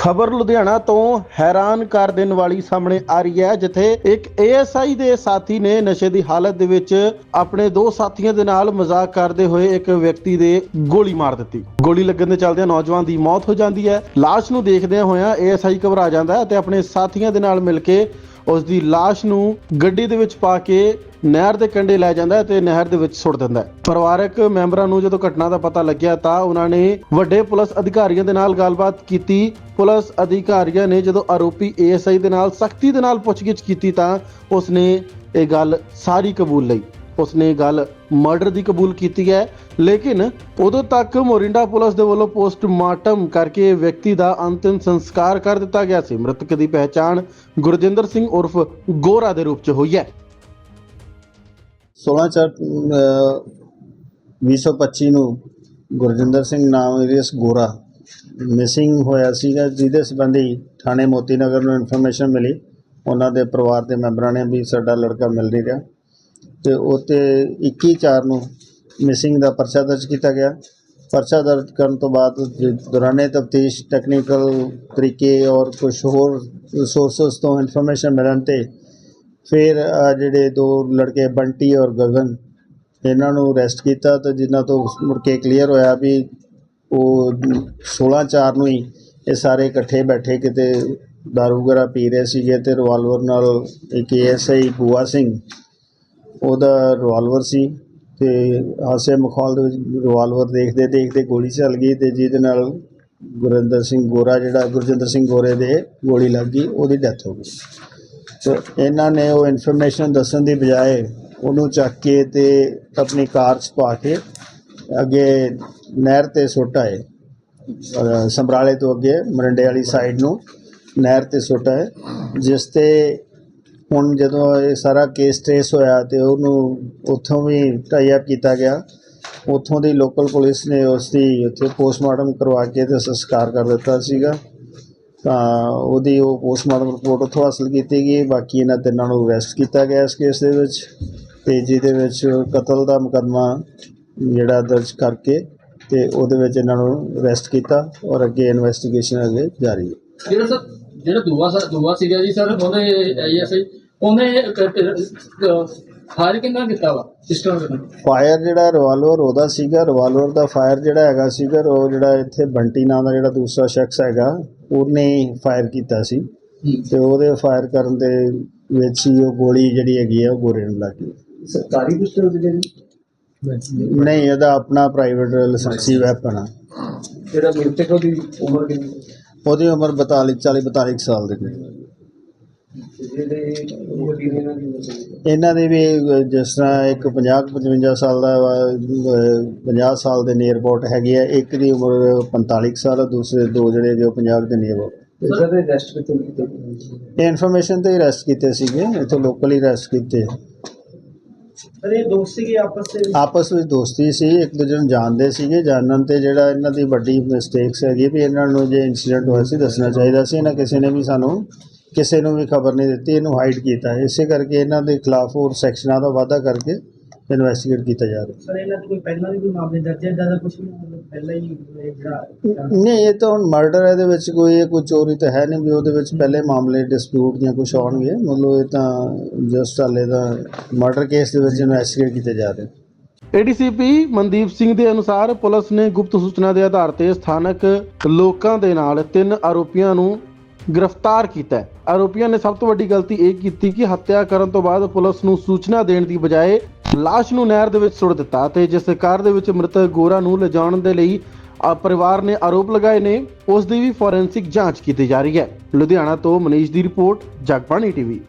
ਖਬਰ ਲੁਧਿਆਣਾ ਤੋਂ ਹੈਰਾਨ ਕਰ ਦੇਣ ਵਾਲੀ ਸਾਹਮਣੇ ਆ ਰਹੀ ਹੈ, ਜਿੱਥੇ ਇੱਕ ਏਐਸਆਈ ਦੇ ਸਾਥੀ ਨੇ ਨਸ਼ੇ ਦੀ ਹਾਲਤ ਦੇ ਵਿੱਚ ਆਪਣੇ ਦੋ ਸਾਥੀਆਂ ਦੇ ਨਾਲ ਮਜ਼ਾਕ ਕਰਦੇ ਹੋਏ ਇੱਕ ਵਿਅਕਤੀ ਦੇ ਗੋਲੀ ਮਾਰ ਦਿੱਤੀ। ਗੋਲੀ ਲੱਗਣ ਦੇ ਚਲਦਿਆਂ ਨੌਜਵਾਨ ਦੀ ਮੌਤ ਹੋ ਜਾਂਦੀ ਹੈ। ਲਾਸ਼ ਨੂੰ ਦੇਖਦਿਆਂ ਹੋਇਆਂ ਏਐਸਆਈ ਘਬਰਾ ਜਾਂਦਾ ਹੈ ਅਤੇ ਆਪਣੇ ਸਾਥੀਆਂ ਦੇ ਨਾਲ ਮਿਲ ਕੇ ਉਸ ਦੀ ਲਾਸ਼ ਨੂੰ ਗੱਡੀ ਦੇ ਵਿੱਚ ਪਾ ਕੇ ਨਹਿਰ ਦੇ ਕੰਢੇ ਲੈ ਜਾਂਦਾ ਹੈ ਤੇ ਨਹਿਰ ਦੇ ਵਿੱਚ ਸੁੱਟ ਦਿੰਦਾ ਹੈ। ਪਰਿਵਾਰਕ ਮੈਂਬਰਾਂ ਨੂੰ ਜਦੋਂ ਘਟਨਾ ਦਾ ਪਤਾ ਲੱਗਿਆ ਤਾਂ ਉਹਨਾਂ ਨੇ ਵੱਡੇ ਪੁਲਿਸ ਅਧਿਕਾਰੀਆਂ ਦੇ ਨਾਲ ਗੱਲਬਾਤ ਕੀਤੀ। ਪੁਲਿਸ ਅਧਿਕਾਰੀਆਂ ਨੇ ਜਦੋਂ ਆਰੋਪੀ ਏਐਸਆਈ ਦੇ ਨਾਲ ਸਖਤੀ ਦੇ ਨਾਲ ਪੁੱਛਗਿੱਛ ਕੀਤੀ ਤਾਂ ਉਸਨੇ ਇਹ ਗੱਲ ਸਾਰੀ ਕਬੂਲ ਲਈ। ਉਸਨੇ ਗੱਲ ਮਰਡਰ ਦੀ ਕਬੂਲ ਕੀਤੀ ਹੈ। ਲੇਕਿਨ ਉਦੋਂ ਤੱਕ ਮੋਰਿੰਡਾ ਪੁਲਿਸ ਦੇ ਵੱਲੋਂ ਪੋਸਟਮਾਰਟਮ ਕਰਕੇ ਵਿਅਕਤੀ ਦਾ ਅੰਤਿਮ ਸੰਸਕਾਰ ਕਰ ਦਿੱਤਾ ਗਿਆ ਸੀ। ਮ੍ਰਿਤਕ ਦੀ ਪਹਿਚਾਣ ਗੁਰਜਿੰਦਰ ਸਿੰਘ ਉਰਫ ਗੋਰਾ ਦੇ ਰੂਪ 'ਚ ਹੋਈ ਹੈ। 16 ਚਾਰ 2025 ਨੂੰ ਗੁਰਜਿੰਦਰ ਸਿੰਘ ਨਾਮ ਇਸ ਗੋਰਾ ਮਿਸਿੰਗ ਹੋਇਆ ਸੀਗਾ, ਜਿਹਦੇ ਸੰਬੰਧੀ ਥਾਣੇ ਮੋਤੀ ਨਗਰ ਨੂੰ ਇਨਫੋਰਮੇਸ਼ਨ ਮਿਲੀ। ਉਹਨਾਂ ਦੇ ਪਰਿਵਾਰ ਦੇ ਮੈਂਬਰਾਂ ਨੇ ਵੀ ਸਾਡਾ ਲੜਕਾ ਮਿਲ ਨਹੀਂ ਰਿਹਾ। ਤੇ ਉਤੇ 21 ਚਾਰ ਨੂੰ ਮਿਸਿੰਗ ਦਾ ਪਰਚਾ ਦਰਜ ਕੀਤਾ ਗਿਆ। ਪਰਚਾ ਦਰਜ ਕਰਨ ਤੋਂ ਬਾਅਦ ਦੌਰਾਨੇ ਤਫਤੀਸ਼ ਟੈਕਨੀਕਲ ਤਰੀਕੇ ਔਰ ਕੁਝ ਹੋਰ ਸੋਰਸਸ ਤੋਂ ਇਨਫੋਰਮੇਸ਼ਨ ਮਿਲਣ ਤੇ ਫਿਰ ਜਿਹੜੇ ਦੋ ਲੜਕੇ ਬੰਟੀ ਔਰ ਗਗਨ, ਇਹਨਾਂ ਨੂੰ ਅਰੈਸਟ ਕੀਤਾ ਤੇ ਜਿਨ੍ਹਾਂ ਤੋਂ ਮੁੜ ਕੇ ਕਲੀਅਰ ਹੋਇਆ ਵੀ ਉਹ 16 ਚਾਰ ਨੂੰ ਹੀ ਇਹ ਸਾਰੇ ਇਕੱਠੇ ਬੈਠੇ ਕਿਤੇ ਦਾਰੂ ਵਗੈਰਾ ਪੀ ਰਹੇ ਸੀਗੇ ਤੇ ਰਿਵਾਲਵਰ ਨਾਲ ਇੱਕ ਐਸਆਈ ਬੂਆ ਸਿੰਘ ਉਹਦਾ ਰਿਵਾਲਵਰ ਸੀ ਤੇ ਹਾਸੇ ਮਖੌਲ ਦੇ ਵਿੱਚ ਰਿਵਾਲਵਰ ਦੇਖਦੇ ਦੇਖਦੇ ਗੋਲੀ ਚੱਲ ਗਈ ਤੇ ਜਿਹਦੇ ਨਾਲ ਗੁਰਿੰਦਰ ਸਿੰਘ ਗੋਰਾ ਜਿਹੜਾ ਗੁਰਜਿੰਦਰ ਸਿੰਘ ਗੋਰੇ ਦੇ ਗੋਲੀ ਲੱਗ ਗਈ, ਉਹਦੀ ਡੈਥ ਹੋ ਗਈ। ਤੇ ਇਹਨਾਂ ਨੇ ਉਹ ਇਨਫੋਰਮੇਸ਼ਨ ਦੱਸਣ ਦੀ ਬਜਾਏ ਉਹਨੂੰ ਚੱਕ ਕੇ ਤੇ ਆਪਣੀ ਕਾਰ 'ਚ ਪਾ ਕੇ ਅੱਗੇ ਨਹਿਰ ਤੇ ਸੁੱਟ ਆਏ। ਅਹ ਤੋਂ ਅੱਗੇ ਮਰੰਡੇ ਵਾਲੀ ਸਾਈਡ ਨੂੰ ਨਹਿਰ ਤੇ ਸੁੱਟ ਆਏ, ਜਿਸ ਤੇ ਹੁਣ ਜਦੋਂ ਇਹ ਸਾਰਾ ਕੇਸ ਟ੍ਰੇਸ ਹੋਇਆ ਤੇ ਉਹਨੂੰ ਉੱਥੋਂ ਵੀ ਟਾਈ ਅਪ ਕੀਤਾ ਗਿਆ, ਉੱਥੋਂ ਦੀ ਲੋਕਲ ਪੁਲਿਸ ਨੇ ਉਸ ਦੀ ਉੱਥੇ ਪੋਸਟਮਾਰਟਮ ਕਰਵਾ ਕੇ ਤੇ ਸੰਸਕਾਰ ਕਰ ਦਿੱਤਾ ਸੀਗਾ। ਤਾਂ ਉਹਦੀ ਉਹ ਪੋਸਟਮਾਰਟਮ ਰਿਪੋਰਟ ਉੱਥੋਂ ਹਾਸਲ ਕੀਤੀ ਗਈ, ਬਾਕੀ ਇਹਨਾਂ ਤਿੰਨਾਂ ਨੂੰ ਅਰੈਸਟ ਕੀਤਾ ਗਿਆ ਇਸ ਕੇਸ ਦੇ ਵਿੱਚ ਤੇ ਜਿਹਦੇ ਵਿੱਚ ਕਤਲ ਦਾ ਮੁਕੱਦਮਾ ਜਿਹੜਾ ਦਰਜ ਕਰਕੇ ਤੇ ਉਹਦੇ ਵਿੱਚ ਇਹਨਾਂ ਨੂੰ ਅਰੈਸਟ ਕੀਤਾ ਔਰ ਅੱਗੇ ਇਨਵੈਸਟੀਗੇਸ਼ਨ ਅੱਗੇ ਜਾਰੀ ਹੈ। ਜਿਹੜਾ ਸਰ? ਜਿਹੜਾ ਦੂਆ ਸਰ ਦੂਆ ਸੀਗਾ ਜੀ ਸਰ ਉਹਨੇ ਆਈਐਸਆਈ ਉਹਨੇ ਫਾਇਰ ਕਿੰਨਾ ਕੀਤਾ ਵਾ ਸਿਸਟਮ ਦੇ ਫਾਇਰ ਜਿਹੜਾ ਰਿਵਾਲਵਰ ਉਹਦਾ ਸੀਗਾ ਰਿਵਾਲਵਰ ਦਾ ਫਾਇਰ ਜਿਹੜਾ ਹੈਗਾ ਸੀਗਾ ਉਹ ਜਿਹੜਾ ਇੱਥੇ ਬੰਟੀ ਨਾਂ ਦਾ ਜਿਹੜਾ ਦੂਸਰਾ ਸ਼ਖਸ ਹੈਗਾ ਉਹਨੇ ਫਾਇਰ ਕੀਤਾ ਸੀ। ਤੇ ਉਹਦੇ ਫਾਇਰ ਕਰਨ ਦੇ ਵਿੱਚ ਹੀ ਉਹ ਗੋਲੀ ਜਿਹੜੀ ਹੈਗੀ ਆ ਉਹ ਗੋਰੇ ਨੂੰ ਲੱਗ ਗਈ। ਸਰਕਾਰੀ ਪਿਸਟਲ ਸੀ ਜੀ? ਨਹੀਂ ਇਹਦਾ ਆਪਣਾ ਪ੍ਰਾਈਵੇਟ ਲਾਇਸੈਂਸੀ ਵੈਪਨ ਆ। ਜਿਹੜਾ ਮ੍ਰਿਤਕ ਦੀ ਉਮਰ ਕਿੰਨੀ? ਉਹਦੀ ਉਮਰ 42 40 42 ਕੁ ਸਾਲ ਦੇ ਕਿੰਨੀ ਇਹਨਾਂ ਦੀ ਵੀ ਜਿਸ ਤਰ੍ਹਾਂ ਇੱਕ 50 55 ਸਾਲ ਦਾ ਵਾ, ਅਹ, 50 ਸਾਲ ਦੇ ਨੀਅਰ ਅਬਾਊਟ ਹੈਗੇ ਆ ਇੱਕ ਦੀ ਉਮਰ 45 ਕੁ ਸਾਲ ਦੂਸਰੇ ਦੋ ਜਿਹੜੇ ਉਹ 50 ਦੇ ਨੀਅਰ ਰੈਸਟ ਇਹ ਇਨਫੋਰਮੇਸ਼ਨ ਤੇ ਹੀ ਅਰੈਸਟ ਕੀਤੇ ਸੀਗੇ ਇੱਥੋਂ ਲੋਕਲ ਹੀ ਅਰੈਸਟ ਕੀਤੇ। ਸਰ ਇਹ ਦੋਸਤੀ ਆਪਸ ਦੇ ਆਪਸ ਵਿੱਚ ਦੋਸਤੀ ਸੀ, ਇੱਕ ਦੂਜੇ ਨੂੰ ਜਾਣਦੇ ਸੀਗੇ, ਜਾਣਨ ਤੇ ਜਿਹੜਾ ਇਹਨਾਂ ਦੀ ਵੱਡੀ ਮਿਸਟੇਕਸ ਹੈਗੀ ਵੀ ਇਹਨਾਂ ਨੂੰ ਜੇ ਇਨਸੀਡੈਂਟ ਹੋਇਆ ਸੀ ਦੱਸਣਾ ਚਾਹੀਦਾ ਸੀ ਇਹਨਾਂ ਕਿਸੇ ਨੇ ਵੀ ਸਾਨੂੰ, ਕਿਸੇ ਨੂੰ ਵੀ ਖਬਰ ਨਹੀਂ ਦਿੱਤੀ, ਇਹਨੂੰ ਹਾਈਡ ਕੀਤਾ। ਇਸੇ ਕਰਕੇ ਇਹਨਾਂ ਦੇ ਖਿਲਾਫ ਹੋਰ ਸੈਕਸ਼ਨਾਂ ਦਾ ਵਾਅਦਾ ਕਰਕੇ ਇਨਵੈਸਟੀਗੇਟ ਕੀਤਾ ਜਾ ਰਿਹਾ। ਸਰ ਇਹਨਾਂ ਕੋਈ ਪਹਿਲਾਂ ਵੀ ਕੋਈ ਮਾਮਲੇ ਦਰਜ ਹੈ? ਜ਼ਿਆਦਾ ਕੁਝ ਨਹੀਂ ਪਹਿਲਾਂ ਹੀ ਜਿਹੜਾ ਨਹੀਂ ਇਹ ਤਾਂ ਹੁਣ ਮਰਡਰ ਇਹਦੇ ਵਿੱਚ ਕੋਈ ਇਹ ਕੋਈ ਚੋਰੀ ਤਾਂ ਹੈ ਨਹੀਂ ਵੀ ਉਹਦੇ ਵਿੱਚ ਪਹਿਲੇ ਮਾਮਲੇ ਡਿਸਪਿਊਟ ਜਾਂ ਕੁਝ ਆਉਣਗੇ। ਮਤਲਬ ਇਹ ਤਾਂ ਜਸਟ ਹਾਲੇ ਦਾ ਮਰਡਰ ਕੇਸ ਦੇ ਵਿੱਚ ਇਨਵੈਸਟੀਗੇਟ ਕੀਤੇ ਜਾ ਰਹੇ। ਏਡੀਸੀਪੀ ਮਨਦੀਪ ਸਿੰਘ ਦੇ ਅਨੁਸਾਰ ਪੁਲਿਸ ਨੇ ਗੁਪਤ ਸੂਚਨਾ ਦੇ ਆਧਾਰ ਤੇ ਸਥਾਨਕ ਲੋਕਾਂ ਦੇ ਨਾਲ ਤਿੰਨ ਆਰੋਪੀਆਂ ਨੂੰ ਗ੍ਰਿਫਤਾਰ ਕੀਤਾ ਹੈ। ਆਰੋਪੀਆਂ ਨੇ ਸਭ ਤੋਂ ਵੱਡੀ ਗਲਤੀ ਇਹ ਕੀਤੀ ਕਿ ਹੱਤਿਆ ਕਰਨ ਤੋਂ ਬਾਅਦ ਪੁਲਿਸ ਨੂੰ ਸੂਚਨਾ ਦੇਣ ਦੀ ਬਜਾਏ ਲਾਸ਼ ਨੂੰ ਨਹਿਰ ਦੇ ਵਿੱਚ ਸੁੱਟ ਦਿੱਤਾ ਤੇ ਜਿਸ ਕਾਰ ਦੇ ਵਿੱਚ ਮ੍ਰਿਤਕ ਗੋਰਾ ਨੂੰ ਲਿਜਾਣ ਦੇ ਲਈ ਅ, ਪਰਿਵਾਰ ਨੇ ਆਰੋਪ ਲਗਾਏ ਨੇ ਉਸ ਦੀ ਵੀ ਫੋਰੈਂਸਿਕ ਜਾਂਚ ਕੀਤੀ ਜਾ ਰਹੀ ਹੈ। ਲੁਧਿਆਣਾ ਤੋਂ ਮਨੀਸ਼ ਦੀ ਰਿਪੋਰਟ ਜਗਬਾਣੀ ਟੀਵੀ।